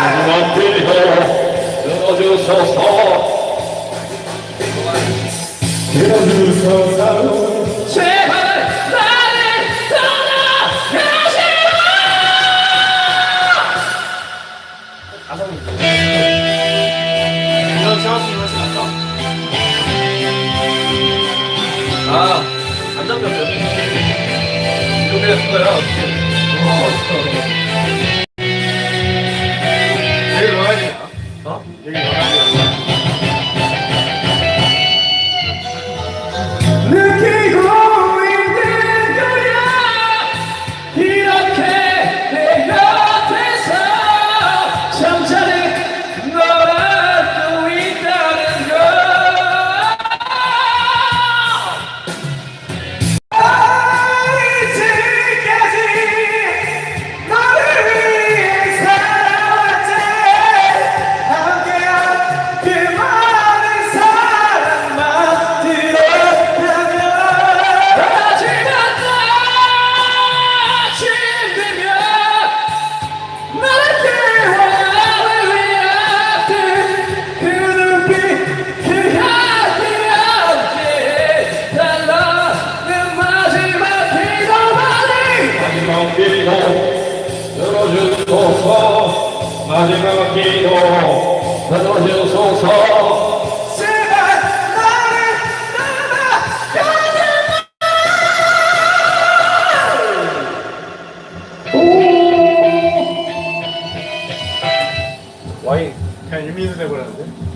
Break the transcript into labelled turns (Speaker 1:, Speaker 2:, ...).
Speaker 1: 주만 빌려 들어주소서
Speaker 2: 들어주소서
Speaker 1: 제발 나를
Speaker 2: 떠나가시오
Speaker 3: 이거 세웠으면 거야. 어떻게 와
Speaker 1: 어떡하
Speaker 4: 들어주소서 마지막 기도 들어주소서
Speaker 3: 와인. 그냥 유민수 내버렸는데?